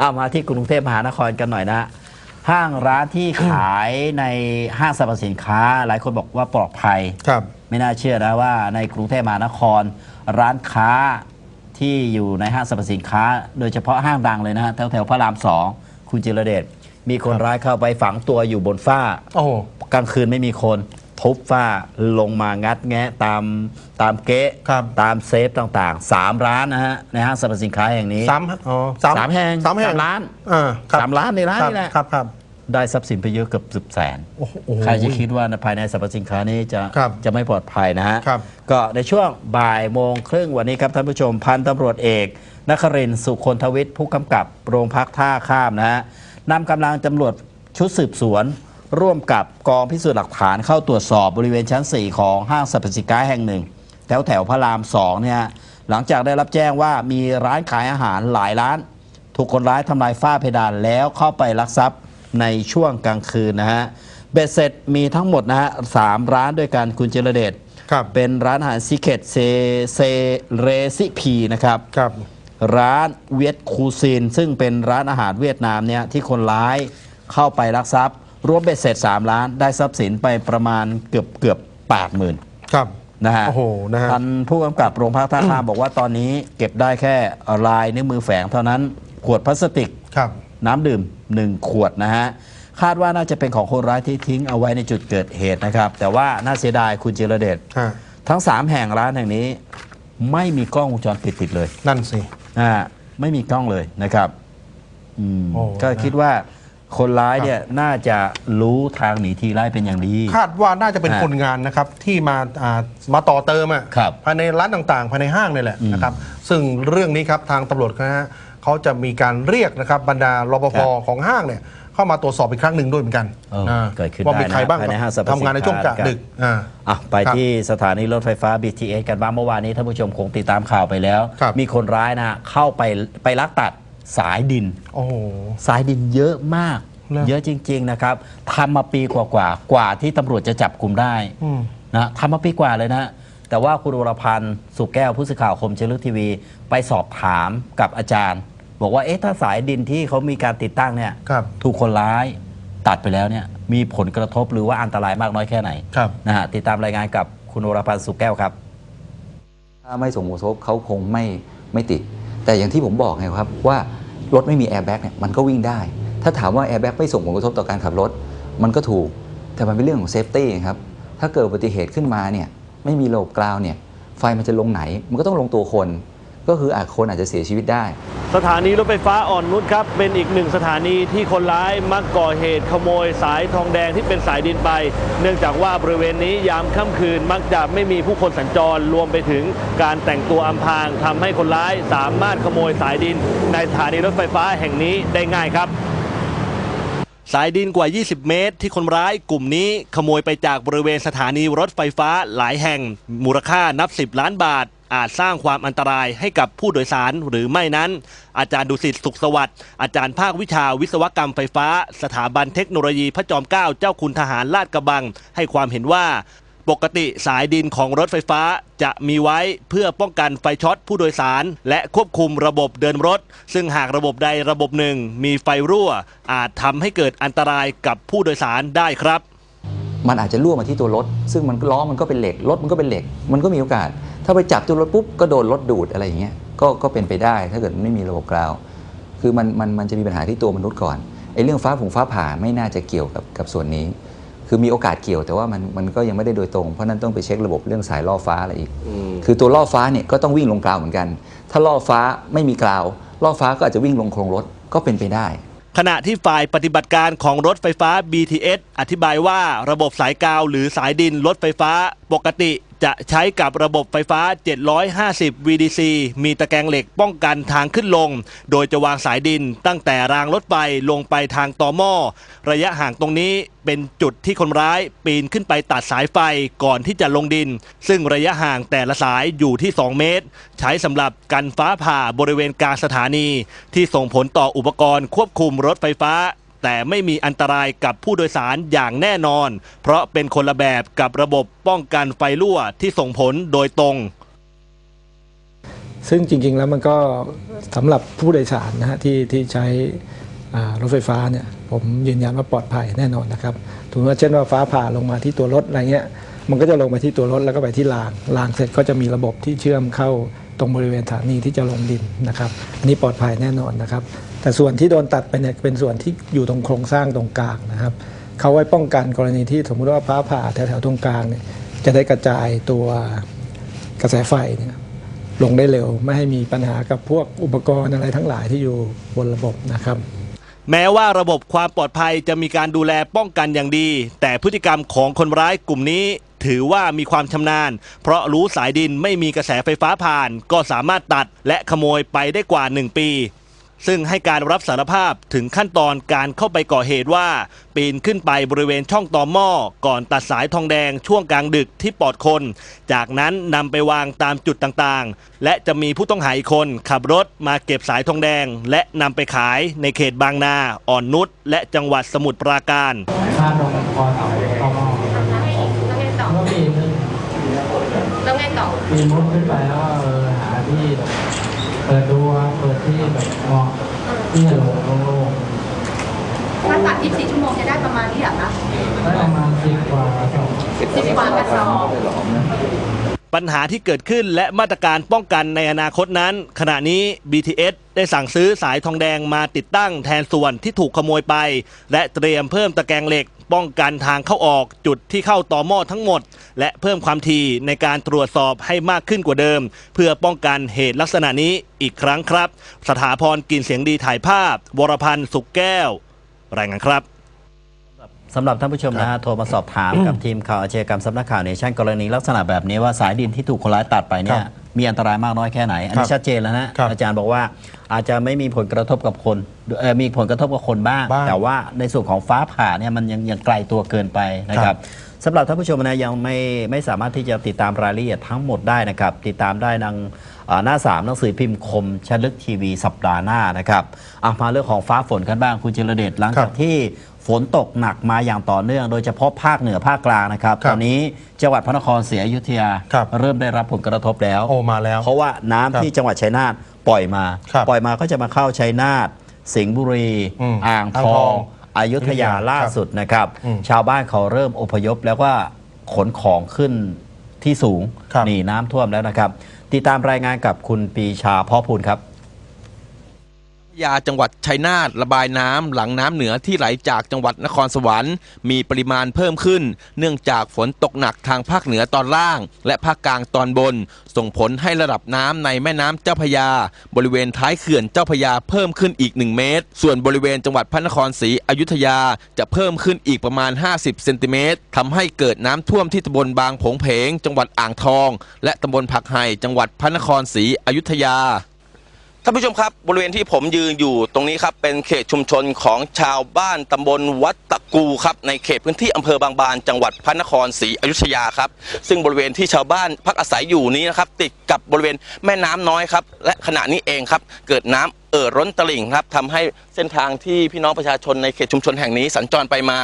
เอามาที่กรุงเทพมหานครกันหน่อยนะห้างร้านที่ขายในห้างสรรพสินค้า หลายคนบอกว่าปลอดภัยครับ ไม่น่าเชื่อนะว่าในกรุงเทพมหานคร ร้านค้าที่อยู่ในห้างสรรพสินค้า โดยเฉพาะห้างดังเลยนะฮะแถวแถวๆพระรามสองคุณจิรเดชมีคนร้ายเข้าไปฝังตัวอยู่บนฝ้า โอ้โหกลางคืนไม่มีคน ทุบฝ้าลงมางัดแงะตามตามเก๊ะครับ ตามเซฟต่างๆสามร้านนะฮะในห้างสรรพสินค้าแห่งนี้สามอ๋อสามแห่งสามแห่งสามร้านอ่าครับสามร้านในร้านครับนี่แหละครับครับ ได้ทรัพย์สินไปเยอะเกือบสิบแสน โอ้โห ใครจะคิดว่าภายในสรรพสินค้านี้จะครับจะไม่ปลอดภัยนะฮะ ครับ ก็ในช่วงบ่ายโมงครึ่งวันนี้ครับท่านผู้ชมพันตำรวจเอกนครินทร์สุคนทวิทย์ผู้กำกับโรงพักท่าข้ามนะฮะนำกำลังตำรวจชุดสืบสวน ร่วมกับกองพิสูจน์หลักฐานเข้าตรวจสอบบริเวณชั้น 4 ของห้างสรรพสินค้าแห่งหนึ่ง แถวแถวพระรามสองเนี่ยหลังจากได้รับแจ้งว่ามีร้านขายอาหารหลายร้าน ถูกคนร้ายทำลายฝ้าเพดานแล้วเข้าไปลักทรัพย์ในช่วงกลางคืนนะฮะเบ็ดเสร็จมีทั้งหมดนะฮะสามร้านด้วยกันคุณเจรเดชครับเป็นร้านอาหารซิเคตเซเซเรซิพีนะครับครับร้านเวียดคูซิน ซึ่งเป็นร้านอาหารเวียดนามเนี่ยที่คนร้ายเข้าไปลักทรัพย์ รวมเบ็ดเสร็จ 3 ล้าน ได้ทรัพย์สินไปประมาณเกือบเกือบแปดหมื่นครับ นะฮะโอ้โหนะฮะ ท่านผู้กำกับโรงพักท่าข้ามบอกว่าตอนนี้เก็บได้แค่ลายนิ้วมือแฝงเท่านั้น ขวดพลาสติก ครับ น้ำดื่ม 1 ขวดนะฮะ คาดว่าน่าจะเป็นของคนร้ายที่ทิ้งเอาไว้ในจุดเกิดเหตุนะครับ แต่ว่าน่าเสียดายคุณจิรเดชฮะ ทั้ง 3 แห่งร้านแห่งนี้ ไม่มีกล้องวงจรปิดติดเลยนั่นสิ นะฮะไม่มีกล้องเลยนะครับอืมโอ้ก็คิดว่า คนร้ายเนี่ยน่าจะรู้ทางหนีทีไล่เป็นอย่างดีคาดว่าน่าจะเป็นฮะคนงานนะครับที่มาอ่ามาต่อเติมอะครับภายในร้านต่างๆ ภายในห้างนี่แหละอืมนะครับ ซึ่งเรื่องนี้ครับทางตำรวจนะฮะเขาจะมีการเรียกนะครับบรรดารปภครับของห้างเนี่ยเข้ามาตรวจสอบอีกครั้งหนึ่งด้วยเหมือนกันเอออ่าเกิดขึ้นว่ามีได้นะใครบ้างภายในห้างสรรพสินค้า ทำงานในช่วงกะครับดึกอ่า อะไปครับที่สถานีรถไฟฟ้า BTS กันบ้างเมื่อวานนี้ท่านผู้ชมคงติดตามข่าวไปแล้ว ครับมีคนร้ายนะเข้าไปไปลักตัด สายดิน โอ้โห สายดินเยอะมาก เหรอ เยอะจริง ๆ นะครับทำมาปีกว่าๆกว่าที่ตำรวจจะจับกลุ่มได้อืม นะทำมาปีกว่าเลยนะ แต่ว่าคุณวรพันธ์สุขแก้วผู้สื่อข่าวคมเชลึกทีวี ไปสอบถามกับอาจารย์ บอกว่าเอ๊ะถ้าสายดินที่เขามีการติดตั้งเนี่ยครับ ถูกคนร้ายตัดไปแล้วเนี่ยมีผลกระทบหรือว่าอันตรายมากน้อยแค่ไหนครับ นะฮะติดตามรายงานกับคุณวรพันธ์สุขแก้วครับ ถ้าไม่ส่งผลกระทบเขาคงไม่ไม่ติด แต่อย่างที่ผมบอกไงครับว่า รถไม่มีแอร์แบ็กเนี่ยมันก็วิ่งได้ ถ้าถามว่าแอร์แบ็กไม่ส่งผลกระทบต่อการขับรถ มันก็ถูก แต่มันเป็นเรื่องของเซฟตี้ครับ ถ้าเกิดอุบัติเหตุขึ้นมาเนี่ยไม่มีโลบบกราวเนี่ยไฟมันจะลงไหน มันก็ต้องลงตัวคน ก็คืออาจคนอาจจะเสียชีวิตได้ สถานีรถไฟฟ้าอ่อนนุชครับ เป็นอีกหนึ่งสถานีที่คนร้ายมักก่อเหตุขโมยสายทองแดงที่เป็นสายดินไป เนื่องจากว่าบริเวณนี้ยามค่ำคืนมักจะไม่มีผู้คนสัญจรรวมไปถึงการแต่งตัวอำพรางทำให้คนร้ายสามารถขโมยสายดิน ในสถานีรถไฟฟ้าแห่งนี้ได้ง่ายครับสายดินกว่า 20 เมตร ที่คนร้ายกลุ่มนี้ขโมยไปจากบริเวณสถานีรถไฟฟ้าหลายแห่ง มูลค่านับ 10 ล้านบาท อาจสร้างความอันตรายให้กับผู้โดยสารหรือไม่นั้น อาจารย์ดุสิตสุขสวัสดิ์อาจารย์ภาควิชาวิศวกรรมไฟฟ้า สถาบันเทคโนโลยีพระจอมเกล้าเจ้าคุณทหารลาดกระบัง ให้ความเห็นว่าปกติสายดินของรถไฟฟ้าจะมีไว้เพื่อป้องกันไฟช็อตผู้โดยสาร และควบคุมระบบเดินรถ ซึ่งหากระบบใดระบบหนึ่ง มีไฟรั่ว อาจทำให้เกิดอันตรายกับผู้โดยสารได้ครับ มันอาจจะรั่วมาที่ตัวรถ ซึ่งมันล้อมันก็เป็นเหล็กรถมันก็เป็นเหล็ก มันก็มีโอกาส ถ้าไปจับตัวรถปุ๊บก็โดนรถดูดอะไรอย่างเงี้ยก็ก็เป็นไปได้ถ้าเกิดไม่มีระบบกราวคือมันมันมันจะมีปัญหาที่ตัวมนุษย์ก่อนไอ้เรื่องฟ้าผงฟ้าผ่าไม่น่าจะเกี่ยวกับกับส่วนนี้ คือมีโอกาสเกี่ยวแต่ว่ามันมันก็ยังไม่ได้โดยตรง เพราะนั้นต้องไปเช็คระบบเรื่องสายล่อฟ้าอะไรอีก คือตัวล่อฟ้าเนี่ยก็ต้องวิ่งลงกราวเหมือนกัน ถ้าล่อฟ้าไม่มีกราวล่อฟ้าก็อาจจะวิ่งลงโครงรถก็เป็นไปได้ขณะที่ฝ่ายปฏิบัติการของรถไฟฟ้า BTS อธิบายว่าระบบสายกาวหรือสายดินรถไฟฟ้าปกติ จะใช้กับระบบไฟฟ้า 750 VDC มีตะแกรงเหล็กป้องกันทางขึ้นลง โดยจะวางสายดินตั้งแต่รางรถไฟลงไปทางตอหม้อ ระยะห่างตรงนี้เป็นจุดที่คนร้ายปีนขึ้นไปตัดสายไฟก่อนที่จะลงดิน ซึ่งระยะห่างแต่ละสายอยู่ที่ 2 เมตร ใช้สำหรับกันฟ้าผ่าบริเวณกลางสถานี ที่ส่งผลต่ออุปกรณ์ควบคุมรถไฟฟ้า แต่ไม่มีอันตรายกับผู้โดยสารอย่างแน่นอน เพราะเป็นคนละแบบกับระบบป้องกันไฟรั่วที่ส่งผลโดยตรง ซึ่งจริง ๆ แล้วมันก็สำหรับผู้โดยสารนะฮะที่ที่ใช้รถไฟฟ้าเนี่ยผมยืนยันว่าปลอดภัยแน่นอนนะครับถือว่าเช่นว่าฟ้าผ่าลงมาที่ตัวรถอะไรเงี้ยมันก็จะลงไปที่ตัวรถแล้วก็ไปที่รางรางเสร็จก็จะมีระบบที่เชื่อมเข้าตรงบริเวณสถานีที่จะลงดินนะครับอันนี้ปลอดภัยแน่นอนนะครับ แต่ส่วนที่โดนตัดไปเนี่ยเป็นส่วนที่อยู่ตรงโครงสร้างตรงกลางนะครับเขาไว้ป้องกันกรณีที่สมมุติว่าฟ้าผ่าแถวๆตรงกลางเนี่ยจะได้กระจายตัวกระแสไฟเนี่ยลงได้เร็วไม่ให้มีปัญหากับพวกอุปกรณ์อะไรทั้งหลายที่อยู่บนระบบนะครับ แม้ว่าระบบความปลอดภัยจะมีการดูแลป้องกันอย่างดี แต่พฤติกรรมของคนร้ายกลุ่มนี้ ถือว่ามีความชำนาญ เพราะรู้สายดินไม่มีกระแสไฟฟ้าผ่าน ก็สามารถตัดและขโมยไปได้กว่า 1 ปี ซึ่งให้การรับสารภาพถึงขั้นตอนการเข้าไปก่อเหตุว่า ปีนขึ้นไปบริเวณช่องต่อหม้อ ก่อนตัดสายทองแดงช่วงกลางดึกที่ปลอดคน จากนั้นนำไปวางตามจุดต่างๆ และจะมีผู้ต้องหาอีกคน ขับรถมาเก็บสายทองแดง และนำไปขายในเขตบางนา อ่อนนุชและจังหวัดสมุทรปราการพาดลงคอเสาเข้าหม้อแล้วไงต่อก็ปีนแล้วไงต่อปีนมุดขึ้นไปแล้วก็หาที่เปิดดูเปิดที่แบบเหมาะที่จะลงโล่งถ้าตัด24ชั่วโมงจะได้ประมาณนี้เหรอคะๆได้ประมาณสิบกว่าสองสิบกว่ากระสอบปัญหาที่เกิดขึ้นและมาตรการป้องกันในอนาคตนั้น ขณะนี้ BTS ได้สั่งซื้อสายทองแดงมาติดตั้งแทนส่วนที่ถูกขโมยไป และเตรียมเพิ่มตะแกรงเหล็ก ป้องกันทางเข้าออกจุดที่เข้าต่อหม้อทั้งหมด และเพิ่มความถี่ในการตรวจสอบให้มากขึ้นกว่าเดิม เพื่อป้องกันเหตุลักษณะนี้อีกครั้งครับ สถาพรกินเสียงดีถ่ายภาพ วรพันธ์สุขแก้ว รายงานครับสำหรับท่านผู้ชมนะฮะโทรมาสอบถามกับทีมข่าวอาชญากรรมสำนักข่าวเนชั่นกรณีลักษณะแบบนี้ว่าสายดินที่ถูกคนร้ายตัดไปเนี่ย มีอันตรายมากน้อยแค่ไหน อันคนี้รับชัดเจนแล้วนะครับอาจารย์บอกว่าอาจจะไม่มีผลกระทบกับคนเอ่อมีผลกระทบกับคนบ้าง บ้าง แต่ว่าในส่วนของฟ้าผ่าเนี่ยมันยังยังไกลตัวเกินไปนะคครัรับบสำหรับท่านผู้ชมนะยังไม่ไม่สามารถที่จะติดตามรายละเอียดทั้งหมดได้นะครับ ติดตามได้ทางอ่าหน้าสามหนังสือพิมพ์คมชลึกทีวีสัปดาห์หน้านะครับอะมาเรื่องของฟ้าฝนกันบ้างคุณจิรเดชหลังครัจากบที่ ฝนตกหนักมาอย่างต่อเนื่อง โดยเฉพาะภาคเหนือภาคกลางนะครับ ครับตอนนี้จังหวัดพระนครศรีอยุธยา ครับเริ่มได้รับผลกระทบแล้ว โอ้มาแล้วเพราะว่าน้ำครับที่จังหวัดชัยนาทปล่อยมา ครับปล่อยมาก็จะมาเข้าชัยนาทสิงห์บุรี อืมอ่างอ่างททอองงอยุธยาครับล่าสุดนะครับ อืมชาวบ้านเขาเริ่มอพยพแล้วก็ขนของขึ้นที่สูงครับนี่น้ำท่วมแล้วนะครับ ติดตามรายงานกับคุณปีชาพ่อพูนครับ ยาจังหวัดชัยนาทระบายน้ำหลังน้ำเหนือที่ไหลจากจังหวัดนครสวรรค์มีปริมาณเพิ่มขึ้น เนื่องจากฝนตกหนักทางภาคเหนือตอนล่าง และภาคกลางตอนบน ส่งผลให้ระดับน้ำในแม่น้ำเจ้าพยา บริเวณท้ายเขื่อนเจ้าพยาเพิ่มขึ้นอีก 1 เมตร ส่วนบริเวณจังหวัดพระนครศรีอยุธยาจะเพิ่มขึ้นอีกประมาณ 50 เซนติเมตรทำให้เกิดน้ำท่วมที่ตำบลบางผงเพง จังหวัดอ่างทอง และตำบลผักไห่จังหวัดพระนครศรีอยุธยา ท่านผู้ชมครับบริเวณที่ผมยืนอยู่ตรงนี้ครับเป็นเขตชุมชนของชาวบ้านตำบลวัดตะกูครับในเขตพื้นที่อำเภอบางบาน จังหวัดพระนครศรีอยุธยาครับ ซึ่งบริเวณที่ชาวบ้านพักอาศัยอยู่นี้นะครับติดกับบริเวณแม่น้ำน้อยครับและขณะนี้เองครับเกิดน้ำเอ่อร้นตลิ่งครับทำให้เส้นทางที่พี่น้องประชาชนในเขตชุมชนแห่งนี้ สัญจรไปมา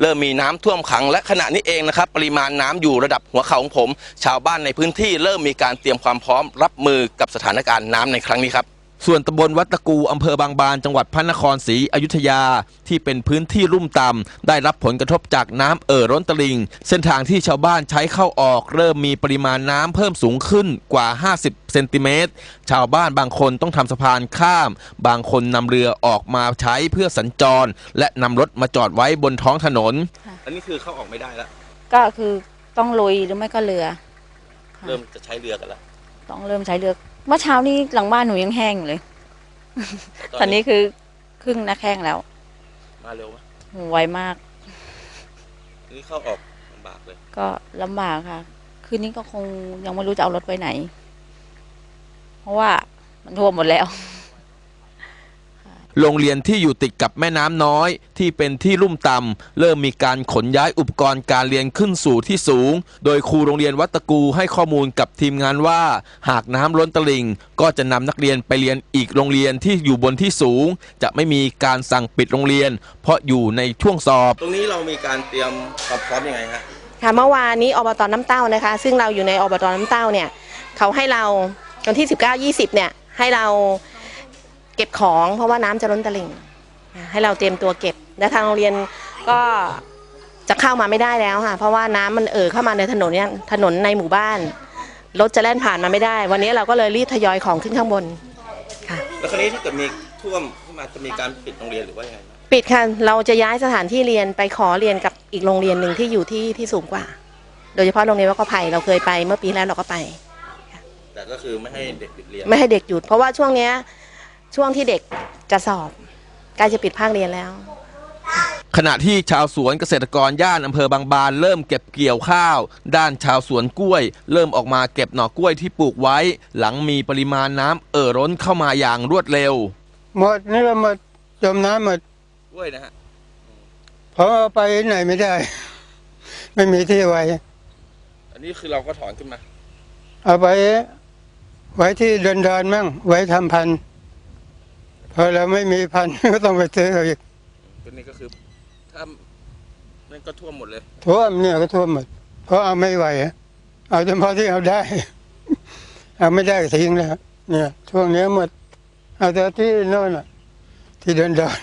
เริ่มมีน้ำท่วมขัง และขณะนี้เองนะครับปริมาณน้ำอยู่ระดับหัวเข่าของผม ชาวบ้านในพื้นที่เริ่มมีการเตรียมความพร้อมรับมือกับสถานการณ์น้ำในครั้งนี้ครับ ส่วนตำบลวัดตะกูอำเภอบางบานจังหวัดพระนครศรีอยุธยา ที่เป็นพื้นที่ลุ่มต่ำได้รับผลกระทบจากน้ำเอ่อร้นตลิ่งเส้นทางที่ชาวบ้านใช้เข้าออกเริ่มมีปริมาณน้ำเพิ่มสูงขึ้นกว่า 50 เซนติเมตร ชาวบ้านบางคนต้องทำสะพานข้าม บางคนนำเรือออกมาใช้เพื่อสัญจร และนำรถมาจอดไว้บนท้องถนน อันนี้คือเข้าออกไม่ได้แล้ว ก็คือต้องลุยหรือไม่ก็เรือ เริ่มจะใช้เรือกันแล้ว ต้องเริ่มใช้เรือ เมื่อเช้านี้หลังบ้านหนูยังแห้งอยู่เลย ตอนนี้คือครึ่งนักแห้งแล้ว มาเร็วไหมโหไวมาก นี่เข้าออกลำบากเลย ก็ลำบากค่ะ คืนนี้ก็คงยังไม่รู้จะเอารถไปไหน เพราะว่ามันท่วมหมดแล้ว โรงเรียนที่อยู่ติดกับแม่น้ำน้อย ที่เป็นที่ลุ่มต่ำเริ่มมีการขนย้ายอุปกรณ์การเรียนขึ้นสู่ที่สูง โดยครูโรงเรียนวัดตะกูให้ข้อมูลกับทีมงานว่า หากน้ำล้นตลิ่ง ก็จะนำนักเรียนไปเรียนอีกโรงเรียนที่อยู่บนที่สูง จะไม่มีการสั่งปิดโรงเรียน เพราะอยู่ในช่วงสอบ ตรงนี้เรามีการเตรียมความพร้อมยังไงฮะค่ะเมื่อวานนี้อบตน้ำเต้านะคะ ซึ่งเราอยู่ในอบตน้ำเต้าเนี่ยเขาให้เราวันที่ 19 20 เนี่ยให้เราเก็บของเพราะว่าน้ำจะล้นตลิ่งอ่าให้เราเตรียมตัวเก็บ และทางโรงเรียนก็จะเข้ามาไม่ได้แล้วค่ะ เพราะว่าน้ำมันเอ่อเข้ามาในถนนเนี่ยถนนในหมู่บ้านรถจะแล่นผ่านมาไม่ได้ วันนี้เราก็เลยรีบทยอยของขึ้นข้างบนค่ะแล้วคราวนี้ถ้าเกิดมีท่วมขึ้นมาจะมีการปิดโรงเรียนหรือว่ายังไงปิดค่ะเราจะย้ายสถานที่เรียนไปขอเรียนกับอีกโรงเรียนหนึ่งที่อยู่ที่ที่สูงกว่า โดยเฉพาะโรงเรียนวัดกระไผ่เราเคยไปเมื่อปีแล้วเราก็ไปแต่ก็คือไม่ให้เด็กปิดเรียนไม่ให้เด็กหยุด เพราะว่าช่วงเนี้ย ช่วงที่เด็กจะสอบใกล้จะปิดภาคเรียนแล้ว ขณะที่ชาวสวนเกษตรกรย่านอำเภอบางบานเริ่มเก็บเกี่ยวข้าว ด้านชาวสวนกล้วย เริ่มออกมาเก็บหน่อกล้วยที่ปลูกไว้ หลังมีปริมาณน้ำเอ่อล้นเข้ามาอย่างรวดเร็ว หมดนี่ก็หมดจมน้ำหมดกล้วยนะฮะเพราะว่าไปไหนไม่ได้ ไม่มีที่ไว้ อันนี้คือเราก็ถอนขึ้นมา เอาไปไว้ที่เดินดอนมั่งไว้ทำพันธุ์พ อเราไม่มีพันธุ์ก็ต้องไปซื้อเอาอีกตัวนี้ก็คือถ้านั่นก็ท่วมหมดเลยท่วมเนี่ยก็ท่วมหมด เพราะเอาไม่ไหวอะเอาเฉพาะที่เอาได้ เอาไม่ได้ก็ทิ้งแล้วเนี่ยช่วงเนี้ยหมดเอาแต่ที่โน่นอะที่เดินดอน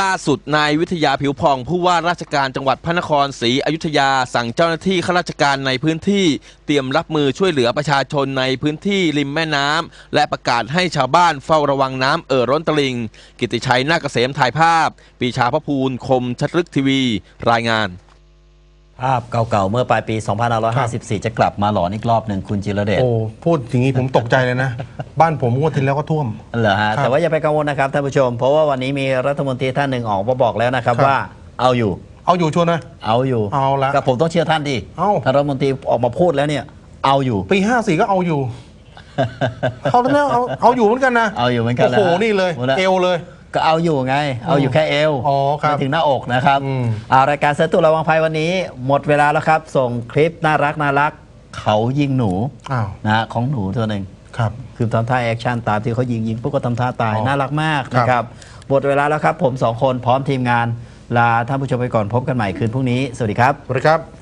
ล่าสุดนายวิทยาผิวพองผู้ว่าราชการจังหวัดพระนครศรีอยุธยาสั่งเจ้าหน้าที่ข้าราชการในพื้นที่เตรียมรับมือช่วยเหลือประชาชนในพื้นที่ริมแม่น้ำและประกาศให้ชาวบ้านเฝ้าระวังน้ำเอ่อร้นตลิง กิติชัยนาคเกษมถ่ายภาพ ปีชาพระภูลคมชัดลึกทีวี รายงาน ภาพเก่าๆ เมื่อปลายปี 2554 จะกลับมาหลอนอีกรอบหนึ่งคุณจิรเดชโอ้พูดอย่างนี้ผมตกใจเลยนะ บ้านผมงวดที่แล้วก็ท่วมเหรอฮะครับแต่ว่าอย่าไปกังวลนะครับท่านผู้ชม เพราะว่าวันนี้มีรัฐมนตรีท่านหนึ่งออกมาบอกแล้วนะครับครับว่าเอาอยู่ เอาอยู่ชัวร์นะ เอาอยู่เอาละกับผมต้องเชื่อท่านดิเอ้าท่านรัฐมนตรีออกมาพูดแล้วเนี่ย เอาอยู่ ปีห้าสี่ก็เอาอยู่เขาแล้วเอาเอาอยู่เหมือนกันนะเอาอยู่เหมือนกันโอ้โหแล้วฮะนี่เลยหมดแล้วเอวเลย ก็เอาอยู่ไง เอาอยู่แค่เอวอ๋อครับไม่ถึงหน้าอกนะครับอืมอ่ารายการเซตตัวระวังภัยวันนี้ หมดเวลาแล้วครับ ส่งคลิปน่ารักน่ารักเขายิงหนูอ้าวนะฮะของหนูตัวหนึ่ง ครับ คือทำท่าแอคชั่นตามที่เขายิงยิงปุ๊บก็ทำท่าตาย อ๋อน่ารักมากครับ นะครับหมดเวลาแล้วครับ ผมสองคนพร้อมทีมงาน ลาท่านผู้ชมไปก่อนพบกันใหม่คืนพรุ่งนี้ สวัสดีครับ สวัสดีครับ